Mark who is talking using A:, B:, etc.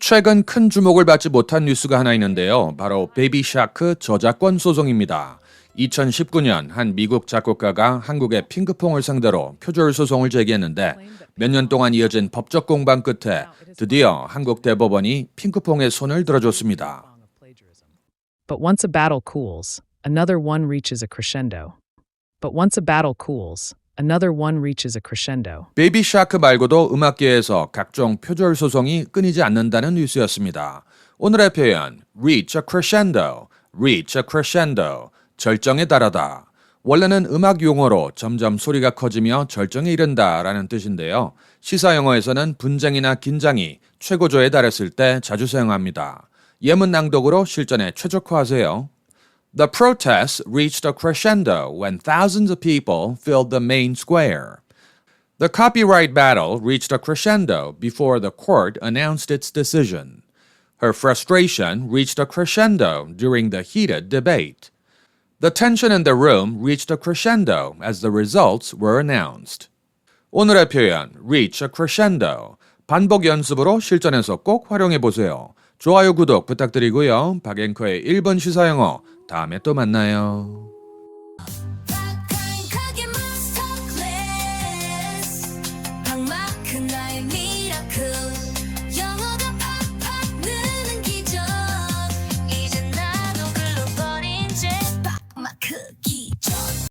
A: 최근 큰 주목을 받지 못한 뉴스가 하나 있는데요. 바로 베이비 샤크 저작권 소송입니다. 2019년 한 미국 작곡가가 한국의 핑크퐁을 상대로 표절 소송을 제기했는데 몇 년 동안 이어진 법적 공방 끝에 드디어 한국 대법원이 핑크퐁의 손을 들어줬습니다.
B: But once a battle cools, another one reaches a crescendo. But once a battle cools, another one reaches a crescendo.
A: 베이비 샤크 말고도 음악계에서 각종 표절 소송이 끊이지 않는다는 뉴스였습니다. 오늘의 표현 reach a crescendo, reach a crescendo, 절정에 달하다. 원래는 음악 용어로 점점 소리가 커지며 절정에 이른다라는 뜻인데요. 시사 영어에서는 분쟁이나 긴장이 최고조에 달했을 때 자주 사용합니다. 예문 낭독으로 실전에 최적화하세요. The protests reached a crescendo when thousands of people filled the main square. The copyright battle reached a crescendo before the court announced its decision. Her frustration reached a crescendo during the heated debate. The tension in the room reached a crescendo as the results were announced. 오늘의 표현 reach a crescendo 반복 연습으로 실전에서 꼭 활용해 보세요. 좋아요 구독 부탁드리고요. 박앵커의 1번 시사 영어 다음에 또 만나요.